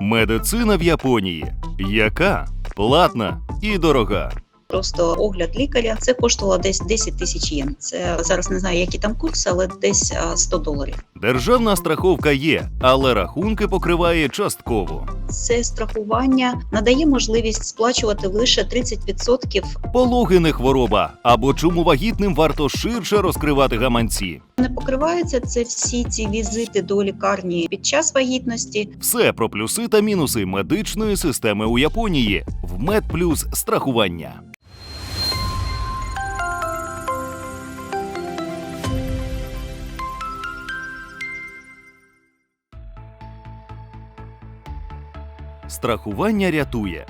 Медицина в Японії. Яка? Платна і дорога. Просто огляд лікаря це коштувало десь 10 тисяч єн. Це зараз не знаю, які там курси, але десь а, 100 доларів. Державна страховка є, але рахунки покриває частково. Це страхування надає можливість сплачувати лише 30%. Пологи не хвороба, або чому вагітним варто ширше розкривати гаманці. Покривається це всі ці візити до лікарні під час вагітності. Все про плюси та мінуси медичної системи у Японії в MedPlus страхування. Страхування рятує.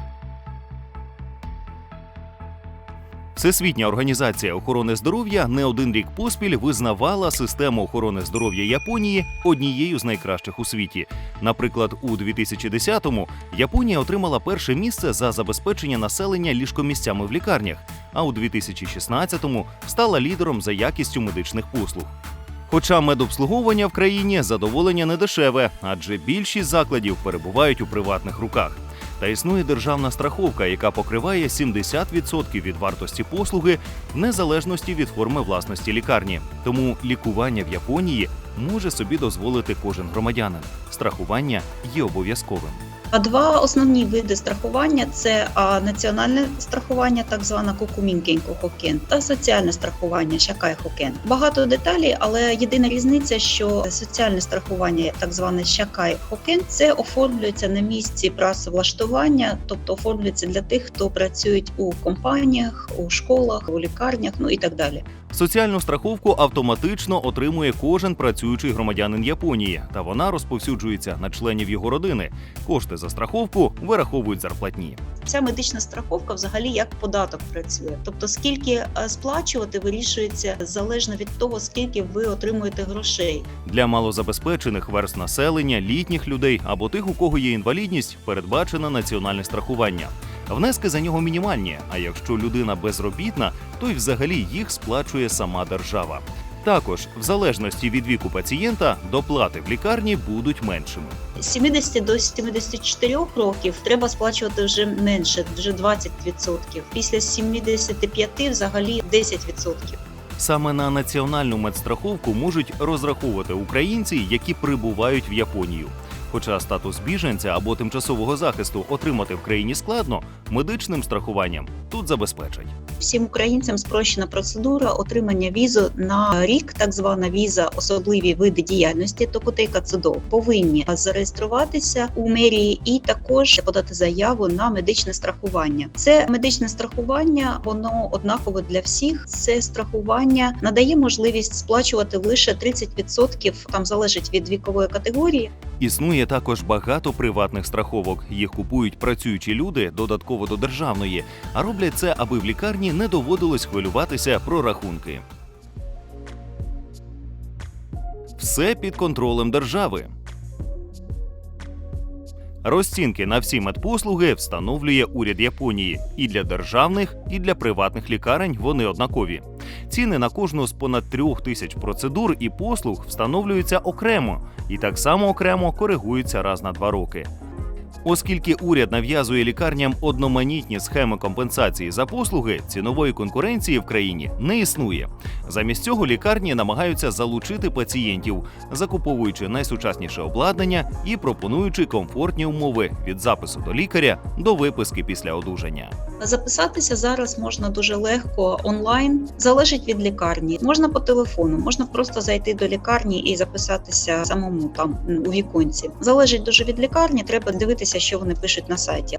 Всесвітня організація охорони здоров'я не один рік поспіль визнавала систему охорони здоров'я Японії однією з найкращих у світі. Наприклад, у 2010-му Японія отримала перше місце за забезпечення населення ліжкомісцями в лікарнях, а у 2016-му стала лідером за якістю медичних послуг. Хоча медобслуговування в країні задоволення не дешеве, адже більшість закладів перебувають у приватних руках. Та існує державна страховка, яка покриває 70% від вартості послуги в незалежності від форми власності лікарні. Тому лікування в Японії може собі дозволити кожен громадянин. Страхування є обов'язковим. А два основні види страхування це національне страхування, так зване кокумінкенько хокен, та соціальне страхування шакай хокен. Багато деталей, але єдина різниця, що соціальне страхування, так зване шакай хокен, це оформлюється на місці працевлаштування, тобто оформлюється для тих, хто працюють у компаніях, у школах, у лікарнях, ну і так далі. Соціальну страховку автоматично отримує кожен працюючий громадянин Японії, та вона розповсюджується на членів його родини. Кошти за страховку вираховують зарплатні. Ця медична страховка взагалі як податок працює. Тобто, скільки е, сплачувати вирішується залежно від того, скільки ви отримуєте грошей. Для малозабезпечених верст населення, літніх людей або тих, у кого є інвалідність, передбачено національне страхування. Внески за нього мінімальні. А якщо людина безробітна, то й взагалі їх сплачує сама держава. Також, в залежності від віку пацієнта, доплати в лікарні будуть меншими. З 70 до 74 років треба сплачувати вже менше, вже 20%. Після 75 взагалі 10%. Саме на національну медстраховку можуть розраховувати українці, які прибувають в Японію. Хоча статус біженця або тимчасового захисту отримати в країні складно, медичним страхуванням тут забезпечать. Всім українцям спрощена процедура отримання візу на рік, так звана віза, особливі види діяльності, токотейка ЦУДО, повинні зареєструватися у мерії і також подати заяву на медичне страхування. Це медичне страхування, воно однаково для всіх. Це страхування надає можливість сплачувати лише 30%, Там залежить від вікової категорії. Існує також багато приватних страховок. Їх купують працюючі люди додатково до державної, а роблять це, аби в лікарні не доводилось хвилюватися про рахунки. Все під контролем держави. Розцінки на всі медпослуги встановлює уряд Японії і для державних, і для приватних лікарень вони однакові. Ціни на кожну з понад трьох тисяч процедур і послуг встановлюються окремо і так само окремо коригуються раз на два роки. Оскільки уряд нав'язує лікарням одноманітні схеми компенсації за послуги, цінової конкуренції в країні не існує. Замість цього лікарні намагаються залучити пацієнтів, закуповуючи найсучасніше обладнання і пропонуючи комфортні умови від запису до лікаря до виписки після одужання. Записатися зараз можна дуже легко онлайн, залежить від лікарні. Можна по телефону, можна просто зайти до лікарні і записатися самому там у віконці. Залежить дуже від лікарні. Треба дивитися, що вони пишуть на сайті.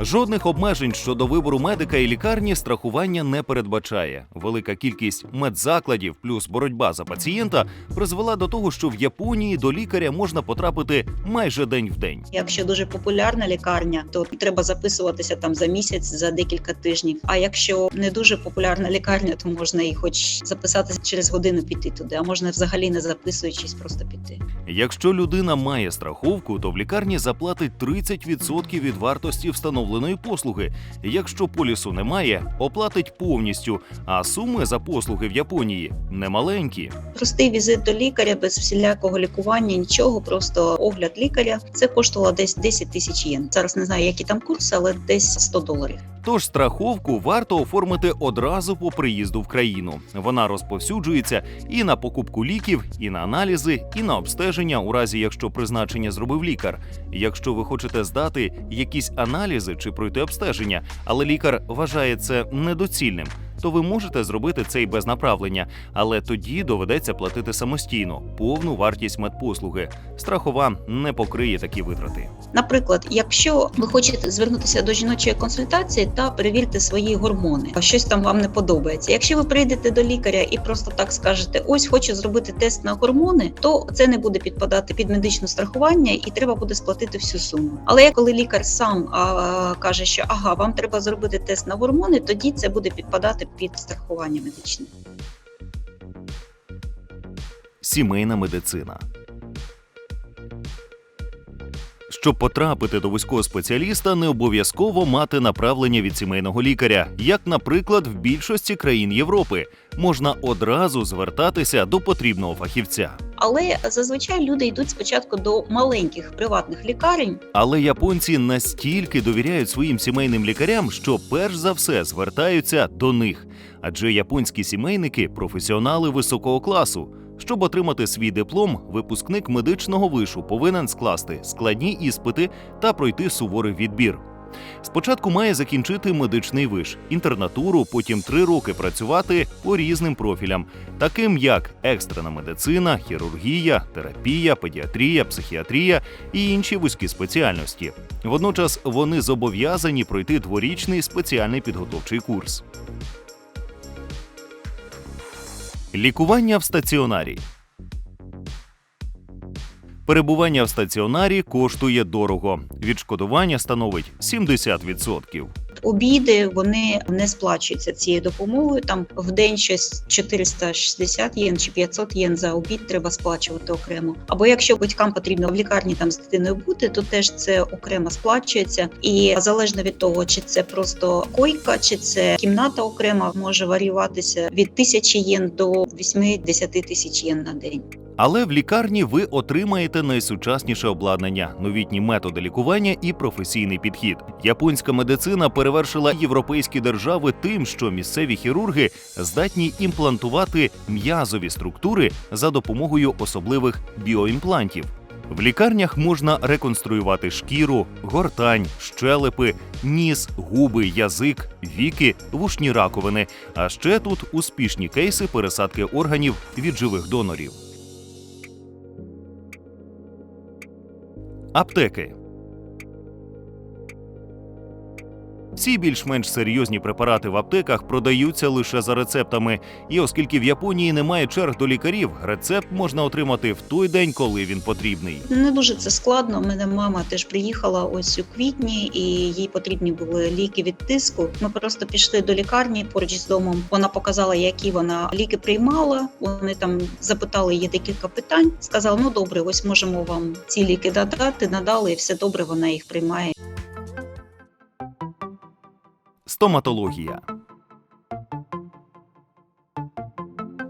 Жодних обмежень щодо вибору медика і лікарні страхування не передбачає. Велика кількість медзакладів плюс боротьба за пацієнта призвела до того, що в Японії до лікаря можна потрапити майже день в день. Якщо дуже популярна лікарня, то треба записуватися там за місяць, за декілька тижнів. А якщо не дуже популярна лікарня, то можна і хоч записатися через годину піти туди, а можна взагалі не записуючись, просто піти. Якщо людина має страховку, то в лікарні заплатить 30% від вартості встановленої послуги. Якщо полісу немає, оплатить повністю. А суми за послуги в Японії немаленькі. Простий візит до лікаря без всілякого лікування, нічого, просто огляд лікаря. Це коштувало десь 10 тисяч єн. Зараз не знаю, які там курси, але десь 100 доларів. Тож страховку варто оформити одразу по приїзду в країну. Вона розповсюджується і на покупку ліків, і на аналізи, і на обстеження, у разі якщо призначення зробив лікар. Якщо ви хочете здати якісь аналізи чи пройти обстеження, але лікар вважає це недоцільним. То ви можете зробити це і без направлення, але тоді доведеться платити самостійно повну вартість медпослуги. Страхова не покриє такі витрати. Наприклад, якщо ви хочете звернутися до жіночої консультації та перевірити свої гормони, щось там вам не подобається. Якщо ви прийдете до лікаря і просто так скажете, ось хочу зробити тест на гормони, то це не буде підпадати під медичне страхування і треба буде сплатити всю суму. Але як коли лікар сам а, каже, що ага, вам треба зробити тест на гормони, тоді це буде підпадати під страхування медичне. Сімейна медицина. Щоб потрапити до вузького спеціаліста, не обов'язково мати направлення від сімейного лікаря, як, наприклад, в більшості країн Європи. Можна одразу звертатися до потрібного фахівця. Але зазвичай люди йдуть спочатку до маленьких приватних лікарень, Але японці настільки довіряють своїм сімейним лікарям, що перш за все звертаються до них. Адже японські сімейники професіонали високого класу. Щоб отримати свій диплом, випускник медичного вишу повинен скласти складні іспити та пройти суворий відбір. Спочатку має закінчити медичний виш, інтернатуру, потім три роки працювати по різним профілям, таким як екстрена медицина, хірургія, терапія, педіатрія, психіатрія і інші вузькі спеціальності. Водночас вони зобов'язані пройти дворічний спеціальний підготовчий курс. Лікування в стаціонарі. Перебування в стаціонарі коштує дорого. Відшкодування становить 70%. обіди вони не сплачуються цією допомогою. Там в день щось 460 єн чи 500 єн за обід треба сплачувати окремо. Або якщо батькам потрібно в лікарні там з дитиною бути, то теж це окремо сплачується. І залежно від того, чи це просто койка, чи це кімната окрема, може варіюватися від 1000 єн до 8-10 тисяч єн на день. Але в лікарні ви отримаєте найсучасніше обладнання, новітні методи лікування і професійний підхід. Японська медицина перевершила європейські держави тим, що місцеві хірурги здатні імплантувати м'язові структури за допомогою особливих біоімплантів. В лікарнях можна реконструювати шкіру, гортань, щелепи, ніс, губи, язик, віки, вушні раковини. А ще тут успішні кейси пересадки органів від живих донорів. Аптеки. Всі більш-менш серйозні препарати в аптеках продаються лише за рецептами. І оскільки в Японії немає черг до лікарів, рецепт можна отримати в той день, коли він потрібний. Не дуже це складно. Мене мама теж приїхала ось у квітні, і їй потрібні були ліки від тиску. Ми просто пішли до лікарні поруч з домом. Вона показала, які вона ліки приймала. Вони там запитали її декілька питань. Сказали, ну добре, ось можемо вам ці ліки додати. Надали, і все добре. Вона їх приймає. Стоматологія.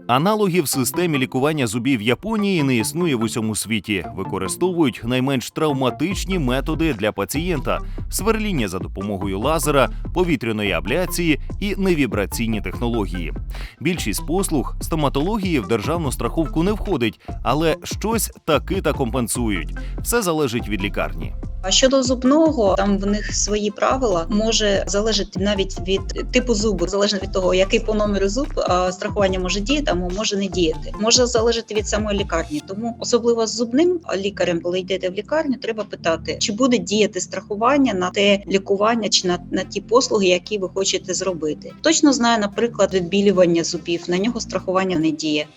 Аналогів системі лікування зубів Японії не існує в усьому світі. Використовують найменш травматичні методи для пацієнта: сверління за допомогою лазера, повітряної абляції і невібраційні технології. Більшість послуг стоматології в державну страховку не входить, але щось таки та компенсують. Все залежить від лікарні. А щодо зубного, там в них свої правила може залежати навіть від типу зубу, залежно від того, який по номеру зуб страхування може діяти, а може не діяти. Може залежати від самої лікарні. Тому особливо з зубним лікарем, коли йдете в лікарню, треба питати, чи буде діяти страхування на те лікування чи на, на ті послуги, які ви хочете зробити. Точно знаю, наприклад, відбілювання зубів на нього страхування не діє.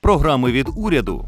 Програми від уряду.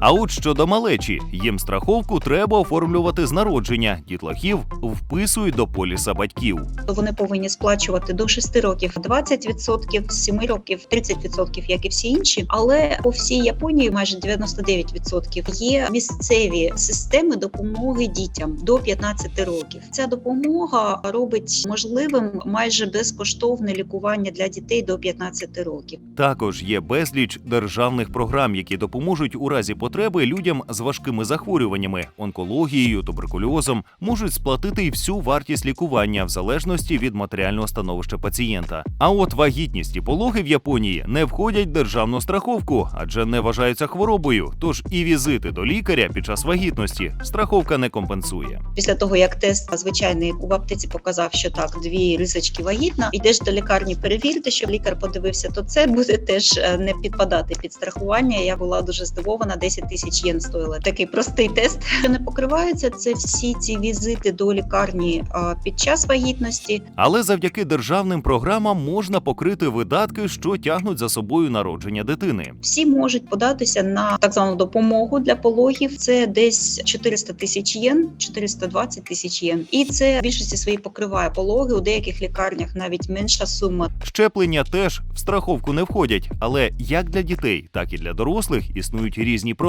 А от щодо малечі, їм страховку треба оформлювати з народження. Дітлахів вписують до поліса батьків. вони повинні сплачувати до 6 років 20%, з 7 років 30%, як і всі інші. Але по всій Японії майже 99% є місцеві системи допомоги дітям до 15 років. Ця допомога робить можливим майже безкоштовне лікування для дітей до 15 років. Також є безліч державних програм, які допоможуть у разі потреби людям з важкими захворюваннями, онкологією, туберкульозом, можуть сплатити й всю вартість лікування в залежності від матеріального становища пацієнта. А от вагітність і пологи в Японії не входять в державну страховку, адже не вважаються хворобою. Тож і візити до лікаря під час вагітності страховка не компенсує. Після того як тест звичайний в аптеці показав, що так, дві рисочки вагітна, йдеш до лікарні перевірити, щоб лікар подивився, то це буде теж е, не підпадати під страхування. Я була дуже здивована. 10 тисяч єн стоїла такий простий тест. Не покриваються це всі ці візити до лікарні під час вагітності. Але завдяки державним програмам можна покрити видатки, що тягнуть за собою народження дитини. Всі можуть податися на так звану допомогу для пологів. Це десь 400 тисяч єн, 420 тисяч єн. І це в більшості своїй покриває пологи. У деяких лікарнях навіть менша сума Щеплення теж в страховку не входять, але як для дітей, так і для дорослих існують різні програми,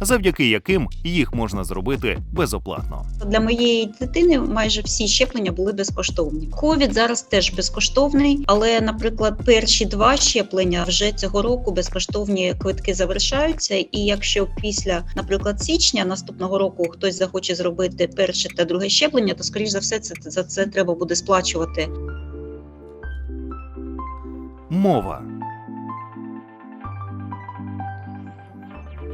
завдяки яким їх можна зробити безоплатно. Для моєї дитини майже всі щеплення були безкоштовні. Ковід зараз теж безкоштовний, але, наприклад, перші два щеплення вже цього року безкоштовні квитки завершаються. І якщо після, наприклад, січня наступного року хтось захоче зробити перше та друге щеплення, то скоріш за все це за це треба буде сплачувати Мова.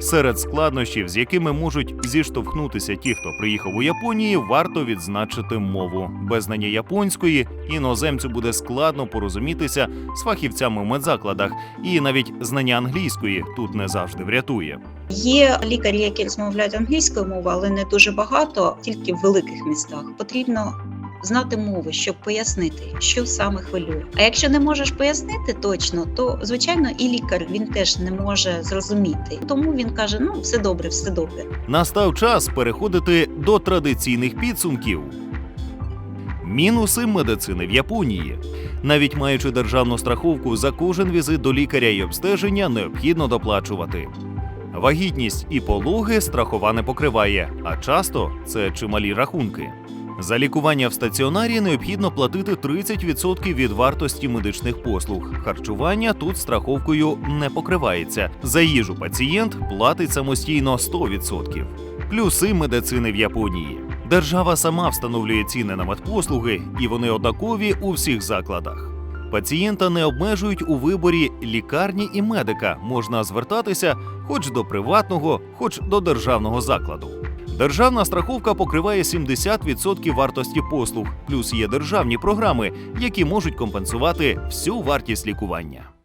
Серед складнощів, з якими можуть зіштовхнутися ті, хто приїхав у Японію, варто відзначити мову. Без знання японської іноземцю буде складно порозумітися з фахівцями в медзакладах, і навіть знання англійської тут не завжди врятує. Є лікарі, які розмовляють англійською мовою, але не дуже багато, тільки в великих містах. Потрібно знати мови, щоб пояснити, що саме хвилює. А якщо не можеш пояснити точно, то звичайно і лікар він теж не може зрозуміти. Тому він каже: ну все добре, все добре. Настав час переходити до традиційних підсумків. Мінуси медицини в Японії. Навіть маючи державну страховку, за кожен візит до лікаря і обстеження необхідно доплачувати. Вагітність і пологи страхова не покриває, а часто це чималі рахунки. За лікування в стаціонарі необхідно платити 30% від вартості медичних послуг. Харчування тут страховкою не покривається. За їжу пацієнт платить самостійно 100%. Плюси медицини в Японії. Держава сама встановлює ціни на медпослуги, і вони однакові у всіх закладах. Пацієнта не обмежують у виборі лікарні і медика. Можна звертатися хоч до приватного, хоч до державного закладу. Державна страховка покриває 70% вартості послуг, плюс є державні програми, які можуть компенсувати всю вартість лікування.